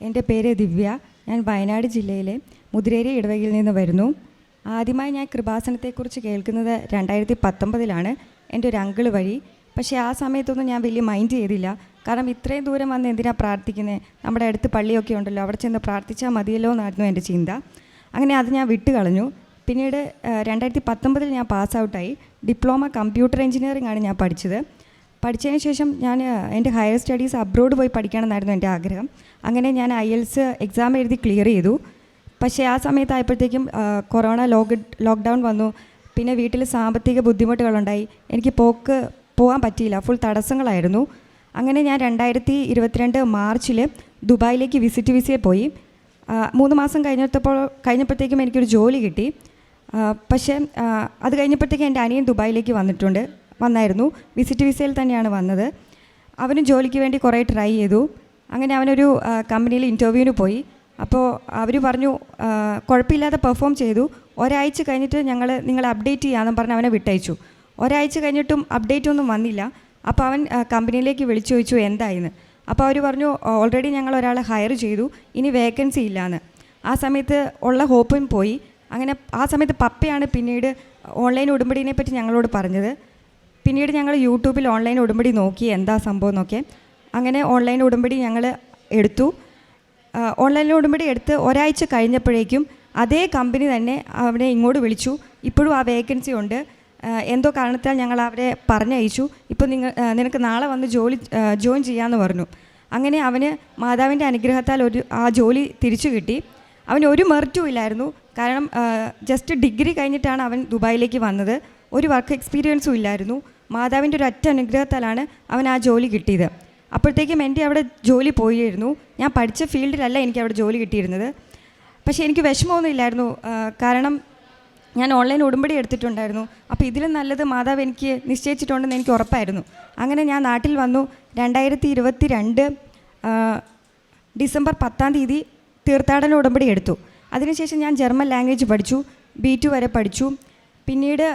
എന്റെ പേര് ദിവ്യ. ഞാൻ വയനാട് ജില്ലയിലെ മുതിരേരി ഇടവകയിൽ നിന്ന് വരുന്നു. ആദ്യമായി ഞാൻ കൃപാസനത്തെക്കുറിച്ച് കേൾക്കുന്നത് രണ്ടായിരത്തി പത്തൊമ്പതിലാണ് എന്റെ ഒരു അങ്കിൾ വഴി. പക്ഷേ ആ സമയത്തൊന്നും ഞാൻ വലിയ മൈൻഡ് ചെയ്തില്ല. കാരണം ഇത്രയും ദൂരം വന്ന് എന്തിനാണ് പ്രാർത്ഥിക്കുന്നത് നമ്മുടെ അടുത്ത് പള്ളിയൊക്കെ ഉണ്ടല്ലോ. അവിടെ ചെന്ന് പ്രാർത്ഥിച്ചാൽ മതിയല്ലോ എന്നായിരുന്നു എന്റെ ചിന്ത. അങ്ങനെ അത് ഞാൻ വിട്ട് കളഞ്ഞു. പിന്നീട് രണ്ടായിരത്തി പത്തൊമ്പതിൽ ഞാൻ പാസ് ഔട്ടായി ഡിപ്ലോമ കമ്പ്യൂട്ടർ എഞ്ചിനീയറിംഗ് ആണ് ഞാൻ പഠിച്ചത്. പഠിച്ചതിന് ശേഷം ഞാൻ എന്റെ ഹയർ സ്റ്റഡീസ് അബ്രോഡ് പോയി പഠിക്കണമെന്നായിരുന്നു എന്റെ ആഗ്രഹം. അങ്ങനെ ഞാൻ ഐ എൽസ് എക്സാം എഴുതി ക്ലിയർ ചെയ്തു. പക്ഷേ ആ സമയത്തായപ്പോഴത്തേക്കും കൊറോണ ലോക്ക് ലോക്ക്ഡൗൺ വന്നു. പിന്നെ വീട്ടിൽ സാമ്പത്തിക ബുദ്ധിമുട്ടുകളുണ്ടായി. എനിക്ക് പോക്ക് പോകാൻ പറ്റിയില്ല. ഫുൾ തടസ്സങ്ങളായിരുന്നു. അങ്ങനെ ഞാൻ രണ്ടായിരത്തി ഇരുപത്തിരണ്ട് മാർച്ചിൽ ദുബായിലേക്ക് വിസിറ്റ് വിസയിൽ പോയി. മൂന്ന് മാസം കഴിഞ്ഞപ്പോൾ കഴിഞ്ഞപ്പോഴത്തേക്കും എനിക്കൊരു ജോലി കിട്ടി. പക്ഷേ അത് കഴിഞ്ഞപ്പോഴത്തേക്കും എന്റെ അനിയൻ ദുബായിലേക്ക് വന്നിട്ടുണ്ട്. വന്നായിരുന്നു. വിസിറ്റ് വിസയിൽ തന്നെയാണ് വന്നത്. അവനും ജോലിക്ക് വേണ്ടി കുറേ ട്രൈ ചെയ്തു. അങ്ങനെ അവനൊരു കമ്പനിയിൽ ഇന്റർവ്യൂവിന് പോയി. അപ്പോൾ അവർ പറഞ്ഞു കുഴപ്പമില്ലാതെ പെർഫോം ചെയ്തു. ഒരാഴ്ച കഴിഞ്ഞിട്ട് ഞങ്ങൾ നിങ്ങൾ അപ്ഡേറ്റ് ചെയ്യാമെന്ന് പറഞ്ഞ് അവനെ വിട്ടയച്ചു. ഒരാഴ്ച കഴിഞ്ഞിട്ടും അപ്ഡേറ്റ് ഒന്നും വന്നില്ല. അപ്പോൾ അവൻ കമ്പനിയിലേക്ക് വിളിച്ചു ചോദിച്ചു എന്തായിന്ന്? അപ്പോൾ അവർ പറഞ്ഞു ഓൾറെഡി ഞങ്ങൾ ഒരാളെ ഹയർ ചെയ്തു. ഇനി വേക്കൻസി ഇല്ലയെന്ന് ആ സമയത്ത് ഉള്ള ഹോപ്പും പോയി. അങ്ങനെ ആ സമയത്ത് പപ്പയാണ് പിന്നീട് ഓൺലൈൻ ഉടമ്പടിനെ പറ്റി ഞങ്ങളോട് പറഞ്ഞത്. പിന്നീട് ഞങ്ങൾ യൂട്യൂബിൽ ഓൺലൈൻ ഉടമ്പടി നോക്കി എന്താ സംഭവം എന്നൊക്കെ. അങ്ങനെ ഓൺലൈൻ ഉടമ്പടി ഞങ്ങൾ എടുത്തു. ഓൺലൈൻ ഉടമ്പടി എടുത്ത് ഒരാഴ്ച കഴിഞ്ഞപ്പോഴേക്കും അതേ കമ്പനി തന്നെ അവനെ ഇങ്ങോട്ട് വിളിച്ചു. ഇപ്പോഴും ആ വേക്കൻസി ഉണ്ട്. എന്തോ കാരണത്താൽ ഞങ്ങൾ അവരെ പറഞ്ഞയച്ചു. ഇപ്പോൾ നിങ്ങൾ നിനക്ക് നാളെ വന്ന് ജോലി ജോയിൻ ചെയ്യാമെന്ന് പറഞ്ഞു. അങ്ങനെ അവന് മാതാവിന്റെ അനുഗ്രഹത്താൽ ഒരു ആ ജോലി തിരിച്ചു കിട്ടി. അവന് ഒരു മെറിറ്റും ഇല്ലായിരുന്നു. കാരണം ജസ്റ്റ് ഡിഗ്രി കഴിഞ്ഞിട്ടാണ് അവൻ ദുബായിലേക്ക് വന്നത്. ഒരു വർക്ക് എക്സ്പീരിയൻസും ഇല്ലായിരുന്നു. മാതാവിന്റെ ഒരു ഒറ്റ അനുഗ്രഹത്താലാണ് അവൻ ആ ജോലി കിട്ടിയത്. അപ്പോഴത്തേക്കും എന്റെ അവിടെ ജോലി പോയിരുന്നു. ഞാൻ പഠിച്ച ഫീൽഡിലല്ല എനിക്ക് അവിടെ ജോലി കിട്ടിയിരുന്നത്. പക്ഷേ എനിക്ക് വിഷമമൊന്നും ഇല്ലായിരുന്നു. കാരണം ഞാൻ ഓൺലൈൻ ഉടമ്പടി എടുത്തിട്ടുണ്ടായിരുന്നു. അപ്പോൾ ഇതിലും നല്ലത് മാതാവ് എനിക്ക് നിശ്ചയിച്ചിട്ടുണ്ടെന്ന് എനിക്ക് ഉറപ്പായിരുന്നു. അങ്ങനെ ഞാൻ നാട്ടിൽ വന്നു. രണ്ടായിരത്തി ഇരുപത്തി രണ്ട് ഡിസംബർ പത്താം തീയതി തീർത്ഥാടന ഉടമ്പടി എടുത്തു. അതിനുശേഷം ഞാൻ ജർമ്മൻ ലാംഗ്വേജ് പഠിച്ചു. ബി ടു വരെ പഠിച്ചു. പിന്നീട്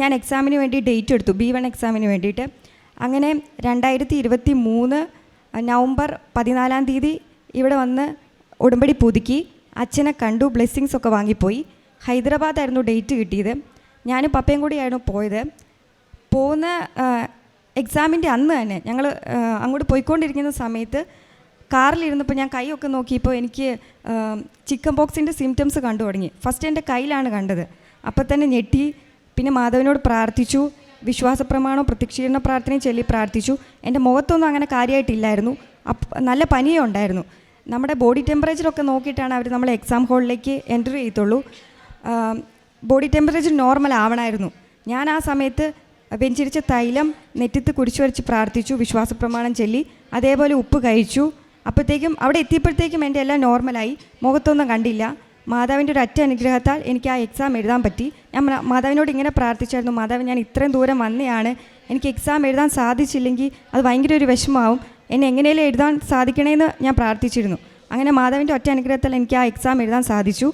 ഞാൻ എക്സാമിന് വേണ്ടി ഡേറ്റ് എടുത്തു ബി വൺ എക്സാമിന് വേണ്ടിയിട്ട്. അങ്ങനെ രണ്ടായിരത്തി ഇരുപത്തി മൂന്ന് നവംബർ പതിനാലാം തീയതി ഇവിടെ വന്ന് ഉടമ്പടി പുതുക്കി അച്ഛനെ കണ്ടു ബ്ലെസ്സിങ്സ് ഒക്കെ വാങ്ങിപ്പോയി. ഹൈദരാബാദായിരുന്നു ഡേറ്റ് കിട്ടിയത്. ഞാനും പപ്പയും കൂടിയായിരുന്നു പോയത്. പോകുന്ന എക്സാമിന്റെ അന്ന് തന്നെ ഞങ്ങൾ അങ്ങോട്ട് പോയിക്കൊണ്ടിരിക്കുന്ന സമയത്ത് കാറിലിരുന്നപ്പോൾ ഞാൻ കൈയൊക്കെ നോക്കിയപ്പോൾ എനിക്ക് ചിക്കൻ ബോക്സിന്റെ സിംറ്റംസ് കണ്ടു തുടങ്ങി. ഫസ്റ്റ് എന്റെ കയ്യിലാണ് കണ്ടത്. അപ്പോൾ തന്നെ ഞെട്ടി പിന്നെ മാധവനോട് പ്രാർത്ഥിച്ചു വിശ്വാസ പ്രമാണോ പ്രത്യക്ഷീകരണ പ്രാർത്ഥനയും ചൊല്ലി പ്രാർത്ഥിച്ചു. എന്റെ മുഖത്തൊന്നും അങ്ങനെ കാര്യമായിട്ടില്ലായിരുന്നു നല്ല പനിയേ ഉണ്ടായിരുന്നു. നമ്മുടെ ബോഡി ടെമ്പറേച്ചറൊക്കെ നോക്കിയിട്ടാണ് അവർ നമ്മളെ എക്സാം ഹാളിലേക്ക് എന്റർ ചെയ്യത്തുള്ളൂ. ബോഡി ടെമ്പറേച്ചർ നോർമൽ ആവണമായിരുന്നു ഞാൻ ആ സമയത്ത് വെഞ്ചിരിച്ച തൈലം നെറ്റിത്ത് കുടിച്ചു വരച്ച് പ്രാർത്ഥിച്ചു വിശ്വാസ പ്രമാണം ചൊല്ലി അതേപോലെ ഉപ്പ് കഴിച്ചു. അപ്പോഴത്തേക്കും അവിടെ എത്തിയപ്പോഴത്തേക്കും എന്റെ എല്ലാം നോർമലായി മുഖത്തൊന്നും കണ്ടില്ല. മാതാവിന്റെ ഒരു അറ്റ അനുഗ്രഹത്താൽ എനിക്ക് ആ എക്സാം എഴുതാൻ പറ്റി. ഞാൻ മാതാവിനോട് ഇങ്ങനെ പ്രാർത്ഥിച്ചായിരുന്നു മാതാവ് ഞാൻ ഇത്രയും ദൂരം വന്നതാണ് എനിക്ക് എക്സാം എഴുതാൻ സാധിച്ചില്ലെങ്കിൽ അത് ഭയങ്കര ഒരു വിഷമമാവും. എന്നെ എങ്ങനെയും എഴുതാൻ സാധിക്കണമെന്ന് ഞാൻ പ്രാർത്ഥിച്ചിരുന്നു. അങ്ങനെ മാതാവിന്റെ ഒറ്റ അനുഗ്രഹത്താൽ എനിക്ക് ആ എക്സാം എഴുതാൻ സാധിച്ചു.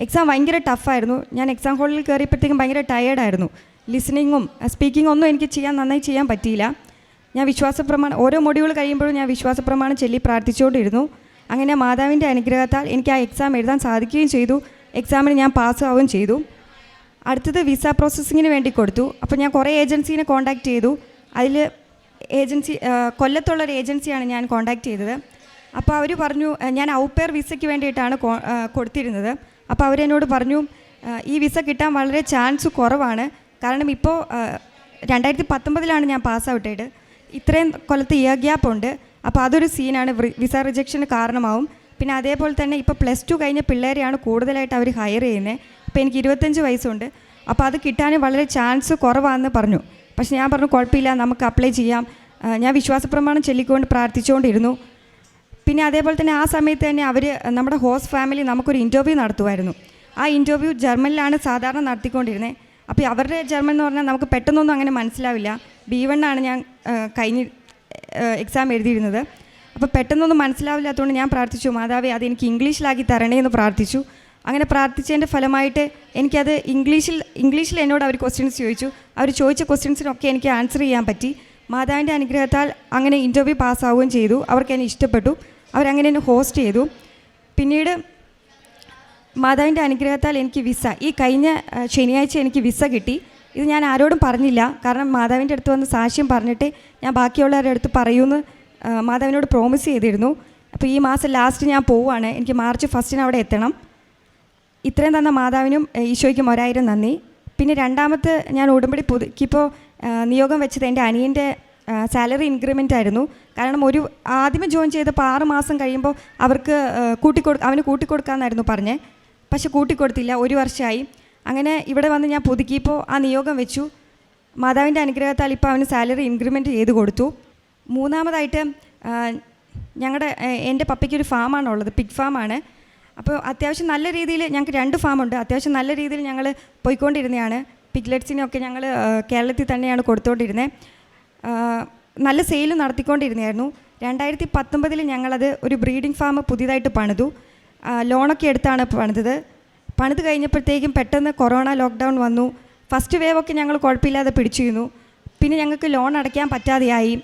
എക്സാം ഭയങ്കര ടഫായിരുന്നു ഞാൻ എക്സാം ഹോളിൽ കയറിയപ്പോഴത്തേക്കും ഭയങ്കര ടയേർഡായിരുന്നു ലിസണിങ്ങും സ്പീക്കിങ്ങും ഒന്നും എനിക്ക് ചെയ്യാൻ നന്നായി ചെയ്യാൻ പറ്റിയില്ല. ഞാൻ വിശ്വാസപ്രമാണം ഓരോ മൊഡ്യൂൾ കഴിയുമ്പോഴും ഞാൻ വിശ്വാസപ്രമാണം ചൊല്ലി പ്രാർത്ഥിച്ചുകൊണ്ടിരുന്നു. അങ്ങനെ മാതാവിന്റെ അനുഗ്രഹത്താൽ എനിക്ക് ആ എക്സാം എഴുതാൻ സാധിക്കുകയും ചെയ്തു. എക്സാമിന് ഞാൻ പാസ് പാസ്സാവുകയും ചെയ്തു. അടുത്തത് വിസ പ്രോസസ്സിങ്ങിന് വേണ്ടി കൊടുത്തു. അപ്പോൾ ഞാൻ കുറേ ഏജൻസീനെ കോൺടാക്റ്റ് ചെയ്തു. അതിൽ ഏജൻസി കൊല്ലത്തുള്ള ഒരു ഏജൻസിയാണ് ഞാൻ കോൺടാക്റ്റ് ചെയ്തത്. അപ്പോൾ അവർ പറഞ്ഞു ഞാൻ ഔപ്പയർ വിസയ്ക്ക് വേണ്ടിയിട്ടാണ് കൊടുത്തിരുന്നത്. അപ്പോൾ അവരെന്നോട് പറഞ്ഞു ഈ വിസ കിട്ടാൻ വളരെ ചാൻസ് കുറവാണ്. കാരണം ഇപ്പോൾ രണ്ടായിരത്തി പത്തൊമ്പതിലാണ് ഞാൻ പാസ് ഔട്ട് ആയിട്ട് ഇത്രയും കൊല്ലത്ത് ഇയർ ഗ്യാപ്പ് ഉണ്ട്. അപ്പോൾ അതൊരു സീനാണ് വിസ റിജക്ഷന് കാരണമാവും. പിന്നെ അതേപോലെ തന്നെ ഇപ്പോൾ പ്ലസ് ടു കഴിഞ്ഞ പിള്ളേരെയാണ് കൂടുതലായിട്ട് അവർ ഹയർ ചെയ്യുന്നത് അപ്പോൾ എനിക്ക് ഇരുപത്തഞ്ച് വയസ്സുണ്ട്. അപ്പോൾ അത് കിട്ടാൻ വളരെ ചാൻസ് കുറവാണെന്ന് പറഞ്ഞു. പക്ഷേ ഞാൻ പറഞ്ഞു കുഴപ്പമില്ല നമുക്ക് അപ്ലൈ ചെയ്യാം. ഞാൻ വിശ്വാസപ്രമാണം ചൊല്ലിക്കൊണ്ട് പ്രാർത്ഥിച്ചുകൊണ്ടിരുന്നു. പിന്നെ അതേപോലെ തന്നെ ആ സമയത്ത് തന്നെ അവർ നമ്മുടെ ഹോസ്റ്റ് ഫാമിലി നമുക്കൊരു ഇന്റർവ്യൂ നടത്തുമായിരുന്നു. ആ ഇന്റർവ്യൂ ജർമ്മനിലാണ് സാധാരണ നടത്തിക്കൊണ്ടിരുന്നത് അപ്പോൾ അവരുടെ ജർമ്മൻ എന്ന് പറഞ്ഞാൽ നമുക്ക് പെട്ടെന്നൊന്നും അങ്ങനെ മനസ്സിലാവില്ല. ബി വണ്ണാണ് ഞാൻ കഴിഞ്ഞ് എക്സാം എഴുതിയിരുന്നത്. അപ്പോൾ പെട്ടെന്നൊന്നും മനസ്സിലാവില്ലാത്തതുകൊണ്ട് ഞാൻ പ്രാർത്ഥിച്ചു മാതാവേ അത് എനിക്ക് ഇംഗ്ലീഷിലാക്കി തരണേ എന്ന് പ്രാർത്ഥിച്ചു. അങ്ങനെ പ്രാർത്ഥിച്ചതിന്റെ ഫലമായിട്ട് എനിക്കത് ഇംഗ്ലീഷിൽ ഇംഗ്ലീഷിൽ എന്നോട് അവർ ക്വസ്റ്റ്യൻസ് ചോദിച്ചു. അവർ ചോദിച്ച ക്വസ്റ്റ്യൻസിനൊക്കെ എനിക്ക് ആൻസർ ചെയ്യാൻ പറ്റി. മാതാവിന്റെ അനുഗ്രഹത്താൽ അങ്ങനെ ഇന്റർവ്യൂ പാസ്സാവുകയും ചെയ്തു. അവർക്ക് എന്നെ ഇഷ്ടപ്പെട്ടു. അവരങ്ങനെ എന്നെ ഹോസ്റ്റ് ചെയ്തു. പിന്നീട് മാതാവിന്റെ അനുഗ്രഹത്താൽ എനിക്ക് വിസ ഈ കഴിഞ്ഞ ശനിയാഴ്ച എനിക്ക് വിസ കിട്ടി. ഇത് ഞാൻ ആരോടും പറഞ്ഞില്ല. കാരണം മാതാവിന്റെ അടുത്ത് വന്ന് സാക്ഷ്യം പറഞ്ഞിട്ട് ഞാൻ ബാക്കിയുള്ളവരുടെ അടുത്ത് പറയൂന്ന് മാതാവിനോട് പ്രോമിസ് ചെയ്തിരുന്നു. അപ്പോൾ ഈ മാസം ലാസ്റ്റ് ഞാൻ പോവുകയാണ്. എനിക്ക് മാർച്ച് ഫസ്റ്റിന് അവിടെ എത്തണം. ഇത്രയും തന്ന മാതാവിനും ഈശോയ്ക്കും ഒരായിരം നന്ദി. പിന്നെ രണ്ടാമത്തെ ഞാൻ ഉടമ്പടി പുതുക്കിപ്പോൾ നിയോഗം വെച്ചത് എന്റെ അനിയന്റെ സാലറി ഇൻക്രിമെന്റ് ആയിരുന്നു. കാരണം ഒരു ആദ്യമേ ജോയിൻ ചെയ്തപ്പോൾ ആറ് മാസം കഴിയുമ്പോൾ അവർക്ക് കൂട്ടിക്കൊടു അവന് കൂട്ടിക്കൊടുക്കാമെന്നായിരുന്നു പറഞ്ഞത് പക്ഷെ കൂട്ടിക്കൊടുത്തില്ല. ഒരു വർഷമായി അങ്ങനെ ഇവിടെ വന്ന് ഞാൻ പുതുക്കിയപ്പോൾ ആ നിയോഗം വെച്ചു. മാതാവിന്റെ അനുഗ്രഹത്താൽ ഇപ്പോൾ അവന് സാലറി ഇൻക്രിമെന്റ് ചെയ്ത് കൊടുത്തു. മൂന്നാമതായിട്ട് ഞങ്ങളുടെ എന്റെ പപ്പയ്ക്കൊരു ഫാമാണ് ഉള്ളത് പിഗ് ഫാമാണ്. അപ്പോൾ അത്യാവശ്യം നല്ല രീതിയിൽ ഞങ്ങൾക്ക് രണ്ട് ഫാമുണ്ട്. അത്യാവശ്യം നല്ല രീതിയിൽ ഞങ്ങൾ പോയിക്കൊണ്ടിരുന്നതാണ്. പിഗ്ലെറ്റ്സിനൊക്കെ ഞങ്ങൾ കേരളത്തിൽ തന്നെയാണ് കൊടുത്തുകൊണ്ടിരുന്നത് നല്ല സെയിൽ നടത്തിക്കൊണ്ടിരുന്നതായിരുന്നു. രണ്ടായിരത്തി പത്തൊമ്പതിൽ ഞങ്ങളത് ഒരു ബ്രീഡിംഗ് ഫാം പുതിയതായിട്ട് പണിതു. ലോണൊക്കെ എടുത്താണ് പണിതത്. പണിത് കഴിഞ്ഞപ്പോഴത്തേക്കും പെട്ടെന്ന് കൊറോണ ലോക്ക്ഡൗൺ വന്നു. ഫസ്റ്റ് വേവ് ഒക്കെ ഞങ്ങൾ കുഴപ്പമില്ലാതെ പിടിച്ചിരുന്നു. പിന്നെ ഞങ്ങൾക്ക് ലോൺ അടയ്ക്കാൻ പറ്റാതെയായി.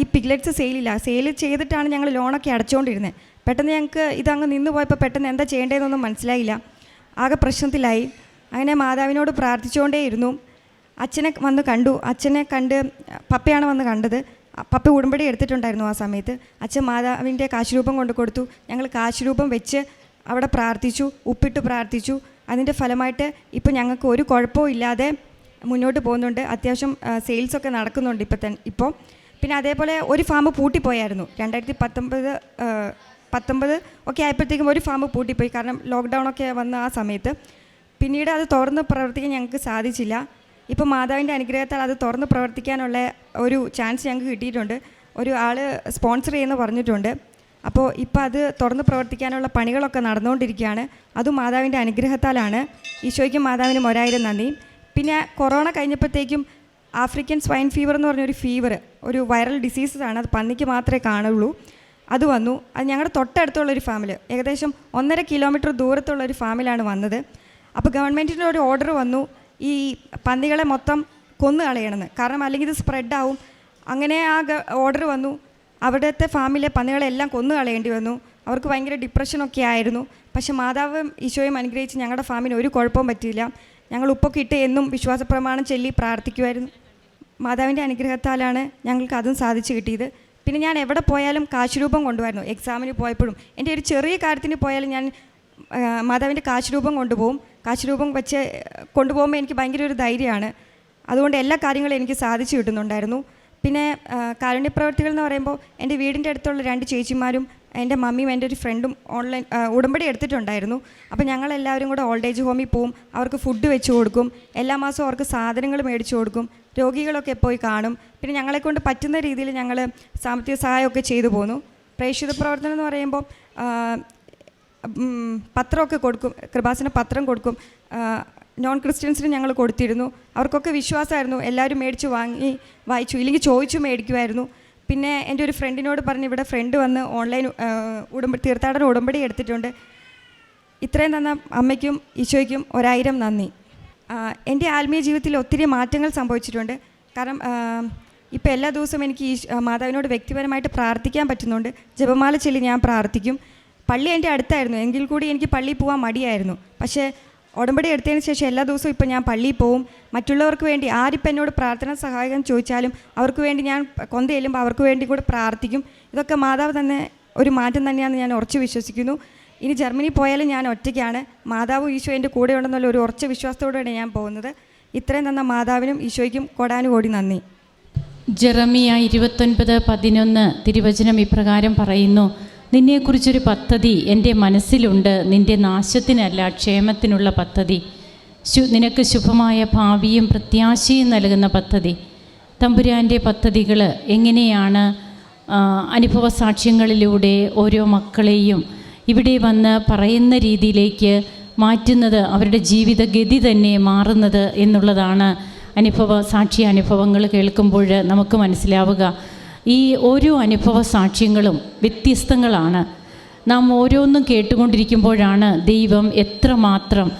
ഈ പിഗ്ലെറ്റ്സ് സെയിലില്ല സെയിൽ ചെയ്തിട്ടാണ് ഞങ്ങൾ ലോണൊക്കെ അടച്ചുകൊണ്ടിരുന്നത് പെട്ടെന്ന് ഞങ്ങൾക്ക് ഇതങ്ങ് നിന്ന് പോയപ്പോൾ പെട്ടെന്ന് എന്താ ചെയ്യേണ്ടതെന്നൊന്നും മനസ്സിലായില്ല. ആകെ പ്രശ്നത്തിലായി. അങ്ങനെ മാതാവിനോട് പ്രാർത്ഥിച്ചുകൊണ്ടേയിരുന്നു അച്ഛനെ വന്ന് കണ്ടു. അച്ഛനെ കണ്ട് പപ്പയാണ് വന്ന് കണ്ടത്. പപ്പ ഉടമ്പടി എടുത്തിട്ടുണ്ടായിരുന്നു ആ സമയത്ത്. അച്ഛൻ മാതാവിന്റെ കാശുരൂപം കൊണ്ടു കൊടുത്തു. ഞങ്ങൾ കാശുരൂപം വെച്ച് അവിടെ പ്രാർത്ഥിച്ചു ഉപ്പിട്ട് പ്രാർത്ഥിച്ചു. അതിന്റെ ഫലമായിട്ട് ഇപ്പോൾ ഞങ്ങൾക്ക് ഒരു കുഴപ്പവും ഇല്ലാതെ മുന്നോട്ട് പോകുന്നുണ്ട്. അത്യാവശ്യം സെയിൽസൊക്കെ നടക്കുന്നുണ്ട് ഇപ്പം തന്നെ. ഇപ്പോൾ പിന്നെ അതേപോലെ ഒരു ഫാം പൂട്ടിപ്പോയായിരുന്നു. രണ്ടായിരത്തി പത്തൊമ്പത് പത്തൊമ്പത് ഒക്കെ ആയപ്പോഴത്തേക്കും ഒരു ഫാം പൂട്ടിപ്പോയി. കാരണം ലോക്ക്ഡൗൺ ഒക്കെ വന്ന ആ സമയത്ത്. പിന്നീട് അത് തുറന്ന് പ്രവർത്തിക്കാൻ ഞങ്ങൾക്ക് സാധിച്ചില്ല. ഇപ്പോൾ മാതാവിന്റെ അനുഗ്രഹത്താൽ അത് തുറന്ന് പ്രവർത്തിക്കാനുള്ള ഒരു ചാൻസ് ഞങ്ങൾക്ക് കിട്ടിയിട്ടുണ്ട്. ഒരു ആൾ സ്പോൺസർ ചെയ്യുമെന്ന് പറഞ്ഞിട്ടുണ്ട്. അപ്പോൾ ഇപ്പോൾ അത് തുറന്ന് പ്രവർത്തിക്കാനുള്ള പണികളൊക്കെ നടന്നുകൊണ്ടിരിക്കുകയാണ് അതും മാതാവിന്റെ അനുഗ്രഹത്താലാണ്. ഈശോയ്ക്കും മാതാവിനും ഒരായിരം നന്ദി. പിന്നെ കൊറോണ കഴിഞ്ഞപ്പോഴത്തേക്കും ആഫ്രിക്കൻ സ്വൈൻ ഫീവർ എന്ന് പറഞ്ഞൊരു ഫീവർ ഒരു വൈറൽ ഡിസീസസാണ് അത് പന്നിക്ക് മാത്രമേ കാണുള്ളൂ. അത് വന്നു. അത് ഞങ്ങളുടെ തൊട്ടടുത്തുള്ള ഒരു ഫാമിൽ ഏകദേശം ഒന്നര കിലോമീറ്റർ ദൂരത്തുള്ള ഒരു ഫാമിലാണ് വന്നത്. അപ്പോൾ ഗവൺമെന്റിന്റെ ഒരു ഓർഡർ വന്നു. ഈ പന്നികളെ മൊത്തം കൊന്നു കളയണമെന്ന് കാരണം അല്ലെങ്കിൽ ഇത് സ്പ്രെഡാവും അങ്ങനെ ആ ഓർഡർ വന്നു. അവിടുത്തെ ഫാമിലെ പന്നികളെല്ലാം കൊന്നു കളയേണ്ടി വന്നു. അവർക്ക് ഭയങ്കര ഡിപ്രഷനൊക്കെ ആയിരുന്നു. പക്ഷെ മാതാവും ഈശോയും അനുഗ്രഹിച്ച് ഞങ്ങളുടെ ഫാമിന് ഒരു കുഴപ്പവും പറ്റിയില്ല. ഞങ്ങൾ ഉപ്പൊക്കെ ഇട്ട് എന്നും വിശ്വാസ പ്രമാണം ചൊല്ലി പ്രാർത്ഥിക്കുമായിരുന്നു മാതാവിന്റെ അനുഗ്രഹത്താലാണ് ഞങ്ങൾക്ക് അതും സാധിച്ചു കിട്ടിയത്. പിന്നെ ഞാൻ എവിടെ പോയാലും കാശുരൂപം കൊണ്ടുപോയിരുന്നു എക്സാമിന് പോയപ്പോഴും. എന്റെ ഒരു ചെറിയ കാര്യത്തിന് പോയാലും ഞാൻ മാതാവിന്റെ കാശുരൂപം കൊണ്ടുപോകും. കാശുരൂപം വെച്ച് കൊണ്ടുപോകുമ്പോൾ എനിക്ക് ഭയങ്കര ഒരു ധൈര്യമാണ്. അതുകൊണ്ട് എല്ലാ കാര്യങ്ങളും എനിക്ക് സാധിച്ചു കിട്ടുന്നുണ്ടായിരുന്നു. പിന്നെ കാരുണ്യപ്രവർത്തികൾ എന്ന് പറയുമ്പോൾ എന്റെ വീടിന്റെ അടുത്തുള്ള രണ്ട് ചേച്ചിമാരും എന്റെ മമ്മിയും എന്റെ ഒരു ഫ്രണ്ടും ഓൺലൈൻ ഉടമ്പടി എടുത്തിട്ടുണ്ടായിരുന്നു. അപ്പോൾ ഞങ്ങളെല്ലാവരും കൂടെ ഓൾഡ് ഏജ് ഹോമിൽ പോവും. അവർക്ക് ഫുഡ് വെച്ച് കൊടുക്കും. എല്ലാ മാസവും അവർക്ക് സാധനങ്ങൾ മേടിച്ചു കൊടുക്കും. രോഗികളൊക്കെ പോയി കാണും. പിന്നെ ഞങ്ങളെക്കൊണ്ട് പറ്റുന്ന രീതിയിൽ ഞങ്ങൾ സാമ്പത്തിക സഹായമൊക്കെ ചെയ്തു പോന്നു. പ്രേക്ഷിത പ്രവർത്തനം എന്ന് പറയുമ്പോൾ പത്രമൊക്കെ കൊടുക്കും. കൃപാസന പത്രം കൊടുക്കും. നോൺ ക്രിസ്ത്യൻസിന് ഞങ്ങൾ കൊടുത്തിരുന്നു. അവർക്കൊക്കെ വിശ്വാസമായിരുന്നു. എല്ലാവരും മേടിച്ച് വാങ്ങി വായിച്ചു. ഇല്ലെങ്കിൽ ചോദിച്ചു മേടിക്കുമായിരുന്നു. പിന്നെ എന്റെ ഒരു ഫ്രണ്ടിനോട് പറഞ്ഞ് ഇവിടെ ഫ്രണ്ട് വന്ന് ഓൺലൈൻ ഉടമ്പടി തീർത്ഥാടന ഉടമ്പടി എടുത്തിട്ടുണ്ട്. ഇത്രയും തന്ന അമ്മയ്ക്കും ഈശോയ്ക്കും ഒരായിരം നന്ദി. എന്റെ ആത്മീയ ജീവിതത്തിൽ ഒത്തിരി മാറ്റങ്ങൾ സംഭവിച്ചിട്ടുണ്ട്. കാരണം ഇപ്പോൾ എല്ലാ ദിവസവും എനിക്ക് ഈ മാതാവിനോട് വ്യക്തിപരമായിട്ട് പ്രാർത്ഥിക്കാൻ പറ്റുന്നുണ്ട്. ജപമാല ചൊല്ലി ഞാൻ പ്രാർത്ഥിക്കും. പള്ളി എന്റെ അടുത്തായിരുന്നു. എങ്കിൽ കൂടി എനിക്ക് പള്ളിയിൽ പോകാൻ മടിയായിരുന്നു. പക്ഷേ ഉടമ്പടി എടുത്തതിന് ശേഷം എല്ലാ ദിവസവും ഇപ്പോൾ ഞാൻ പള്ളിയിൽ പോവും. മറ്റുള്ളവർക്ക് വേണ്ടി ആരിപ്പം എന്നോട് പ്രാർത്ഥന സഹായം ചോദിച്ചാലും അവർക്ക് വേണ്ടി ഞാൻ കൊന്ത ചെല്ലുമ്പോൾ അവർക്ക് വേണ്ടി കൂടെ പ്രാർത്ഥിക്കും. ഇതൊക്കെ മാതാവ് തന്നെ ഒരു മാറ്റം തന്നെയാണെന്ന് ഞാൻ ഉറച്ചു വിശ്വസിക്കുന്നു. ഇനി ജർമ്മനി പോയാലും ഞാൻ ഒറ്റയ്ക്കാണ്. മാതാവും ഈശോ എന്റെ കൂടെ ഉണ്ടെന്നുള്ള ഒരു ഉറച്ച വിശ്വാസത്തോടെയാണ് ഞാൻ പോകുന്നത്. ഇത്രയും തന്ന മാതാവിനും ഈശോയ്ക്കും കൊടാനുകോടി നന്ദി. ജെറമിയ ഇരുപത്തൊൻപത് പതിനൊന്ന് തിരുവചനം ഇപ്രകാരം പറയുന്നു. നിന്നെക്കുറിച്ചൊരു പദ്ധതി എന്റെ മനസ്സിലുണ്ട്. നിന്റെ നാശത്തിനല്ല ക്ഷേമത്തിനുള്ള പദ്ധതി. ശു നിനക്ക് ശുഭമായ ഭാവിയും പ്രത്യാശയും നൽകുന്ന പദ്ധതി. തമ്പുരാന്റെ പദ്ധതികൾ എങ്ങനെയാണ് അനുഭവ സാക്ഷ്യങ്ങളിലൂടെ ഓരോ മക്കളെയും ഇവിടെ വന്ന് പറയുന്ന രീതിയിലേക്ക് മാറ്റുന്നത് അവരുടെ ജീവിതഗതി തന്നെ മാറുന്നത് എന്നുള്ളതാണ് അനുഭവ സാക്ഷി അനുഭവങ്ങൾ കേൾക്കുമ്പോൾ നമുക്ക് മനസ്സിലാവുക. ഈ ഓരോ അനുഭവ സാക്ഷ്യങ്ങളും വ്യത്യസ്തങ്ങളാണ്. നാം ഓരോന്നും കേട്ടുകൊണ്ടിരിക്കുമ്പോഴാണ് ദൈവം എത്രമാത്രം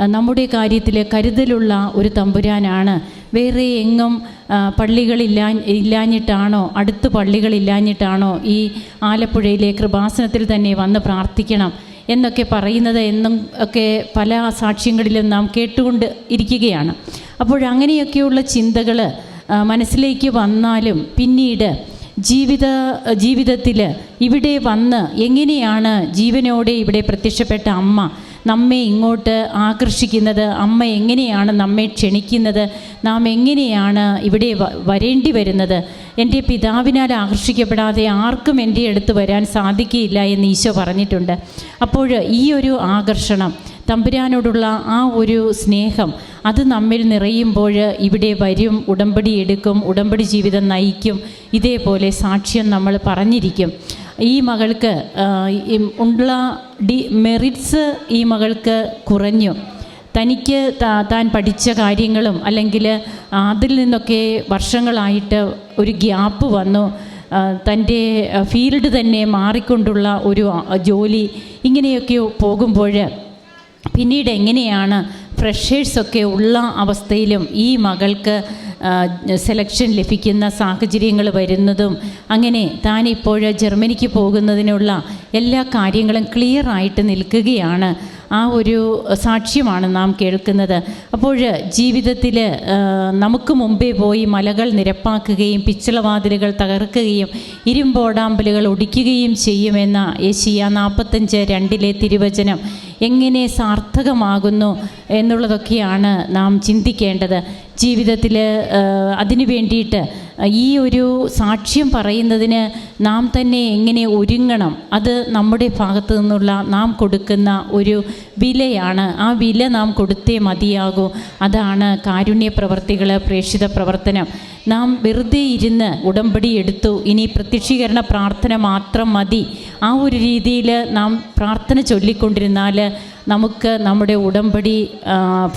നമ്മുടെ കാര്യത്തിൽ കരുതലുള്ള ഒരു തമ്പുരാനാണ്. വേറെ എങ്ങും പള്ളികളില്ലാ ഇല്ലാഞ്ഞിട്ടാണോ അടുത്ത് പള്ളികളില്ലാഞ്ഞിട്ടാണോ ഈ ആലപ്പുഴയിലെ കൃപാസനത്തിൽ തന്നെ വന്ന് പ്രാർത്ഥിക്കണം എന്നൊക്കെ പറയുന്നത് എന്നും ഒക്കെ പല സാക്ഷ്യങ്ങളിലും നാം കേട്ടുകൊണ്ട് ഇരിക്കുകയാണ്. അപ്പോഴങ്ങനെയൊക്കെയുള്ള ചിന്തകൾ മനസ്സിലേക്ക് വന്നാലും പിന്നീട് ജീവിത ജീവിതത്തിൽ ഇവിടെ വന്ന് എങ്ങനെയാണ് ജീവനോടെ ഇവിടെ പ്രത്യക്ഷപ്പെട്ട അമ്മ നമ്മെ ഇങ്ങോട്ട് ആകർഷിക്കുന്നത്? അമ്മ എങ്ങനെയാണ് നമ്മെ ക്ഷണിക്കുന്നത്? നാം എങ്ങനെയാണ് ഇവിടെ വരേണ്ടി വരുന്നത്? എന്റെ പിതാവിനാൽ ആകർഷിക്കപ്പെടാതെ ആർക്കും എന്റെ അടുത്ത് വരാൻ സാധിക്കില്ല എന്ന് ഈശോ പറഞ്ഞിട്ടുണ്ട്. അപ്പോൾ ഈ ഒരു ആകർഷണം തമ്പുരാനോടുള്ള ആ ഒരു സ്നേഹം അത് നമ്മിൽ നിറയുമ്പോൾ ഇവിടെ വരും ഉടമ്പടി എടുക്കും ഉടമ്പടി ജീവിതം നയിക്കും ഇതേപോലെ സാക്ഷ്യം നമ്മൾ പറഞ്ഞിരിക്കും. ഈ മകൾക്ക് ഉള്ള ഡി മെറിറ്റ്സ് ഈ മകൾക്ക് കുറഞ്ഞു. തനിക്ക് താൻ പഠിച്ച കാര്യങ്ങളും അല്ലെങ്കിൽ അതിൽ നിന്നൊക്കെ വർഷങ്ങളായിട്ട് ഒരു ഗ്യാപ്പ് വന്നു. തന്റെ ഫീൽഡ് തന്നെ മാറിക്കൊണ്ടുള്ള ഒരു ജോലി ഇങ്ങനെയൊക്കെ പോകുമ്പോൾ പിന്നീട് എങ്ങനെയാണ് ഫ്രഷേഴ്സൊക്കെ ഉള്ള അവസ്ഥയിലും ഈ മകൾക്ക് സെലക്ഷൻ ലഭിക്കുന്ന സാഹചര്യങ്ങൾ വരുന്നതും അങ്ങനെ താനിപ്പോൾ ജർമ്മനിക്ക് പോകുന്നതിനുള്ള എല്ലാ കാര്യങ്ങളും ക്ലിയർ ആയിട്ട് നിൽക്കുകയാണ് ആ ഒരു സാക്ഷ്യമാണ് നാം കേൾക്കുന്നത്. അപ്പോൾ ജീവിതത്തിൽ നമുക്ക് മുമ്പേ പോയി മലകൾ നിരപ്പാക്കുകയും പിച്ചളവാതിലുകൾ തകർക്കുകയും ഇരുമ്പോടാമ്പലുകൾ ഒടിക്കുകയും ചെയ്യുമെന്ന ഏഷ്യ നാൽപ്പത്തഞ്ച് രണ്ടിലെ തിരുവചനം എങ്ങനെ സാർത്ഥകമാകുന്നു എന്നുള്ളതൊക്കെയാണ് നാം ചിന്തിക്കേണ്ടത്. ജീവിതത്തിൽ അതിനു വേണ്ടിയിട്ട് ഈ ഒരു സാക്ഷ്യം പറയുന്നതിന് നാം തന്നെ എങ്ങനെ ഒരുങ്ങണം? അത് നമ്മുടെ ഭാഗത്ത് നിന്നുള്ള നാം കൊടുക്കുന്ന ഒരു വിലയാണ്. ആ വില നാം കൊടുത്തേ മതിയാകൂ. അതാണ് കാരുണ്യ പ്രവർത്തികൾ പ്രേക്ഷിത പ്രവർത്തനം. നാം വെറുതെ ഇരുന്ന് ഉടമ്പടി എടുത്തു ഇനി പ്രത്യക്ഷീകരണ പ്രാർത്ഥന മാത്രം മതി. ആ ഒരു രീതിയിൽ നാം പ്രാർത്ഥന ചൊല്ലിക്കൊണ്ടിരുന്നാൽ നമുക്ക് നമ്മുടെ ഉടമ്പടി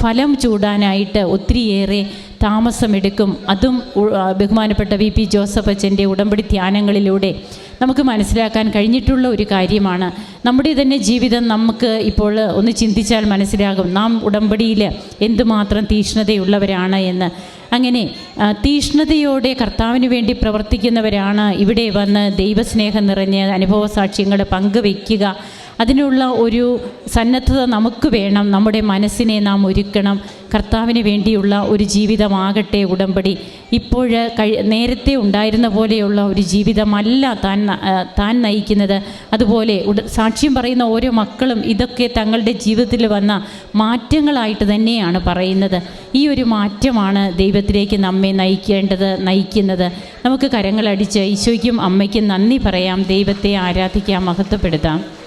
ഫലം ചൂടാനായിട്ട് ഒത്തിരിയേറെ താമസമെടുക്കും. അതും ബഹുമാനപ്പെട്ട വി പി ജോസഫ് അച്ഛന്റെ ഉടമ്പടി ധ്യാനങ്ങളിലൂടെ നമുക്ക് മനസ്സിലാക്കാൻ കഴിഞ്ഞിട്ടുള്ള ഒരു കാര്യമാണ്. നമ്മുടെ തന്നെ ജീവിതം നമുക്ക് ഇപ്പോൾ ഒന്ന് ചിന്തിച്ചാൽ മനസ്സിലാകും. നാം ഉടമ്പടിയിൽ എന്തുമാത്രം തീഷ്ണതയുള്ളവരാണ് എന്ന്. അങ്ങനെ തീഷ്ണതയോടെ കർത്താവിന് വേണ്ടി പ്രവർത്തിക്കുന്നവരാണ് ഇവിടെ വന്ന് ദൈവസ്നേഹം നിറഞ്ഞ് അനുഭവ സാക്ഷ്യങ്ങൾ പങ്കുവയ്ക്കുക. അതിനുള്ള ഒരു സന്നദ്ധത നമുക്ക് വേണം. നമ്മുടെ മനസ്സിനെ നാം ഒരുക്കണം. കർത്താവിന് വേണ്ടിയുള്ള ഒരു ജീവിതമാകട്ടെ ഉടമ്പടി. ഇപ്പോൾ കഴി നേരത്തെ ഉണ്ടായിരുന്ന പോലെയുള്ള ഒരു ജീവിതമല്ല താൻ താൻ നയിക്കുന്നത്. അതുപോലെ സാക്ഷ്യം പറയുന്ന ഓരോ മക്കളും ഇതൊക്കെ തങ്ങളുടെ ജീവിതത്തിൽ വന്ന മാറ്റങ്ങളായിട്ട് തന്നെയാണ് പറയുന്നത്. ഈ ഒരു മാറ്റമാണ് ദൈവത്തിലേക്ക് നമ്മെ നയിക്കേണ്ടത് നയിക്കുന്നത്. നമുക്ക് കരങ്ങളടിച്ച് ഈശോയ്ക്കും അമ്മയ്ക്കും നന്ദി പറയാം. ദൈവത്തെ ആരാധിക്കാം മഹത്വപ്പെടുത്താം.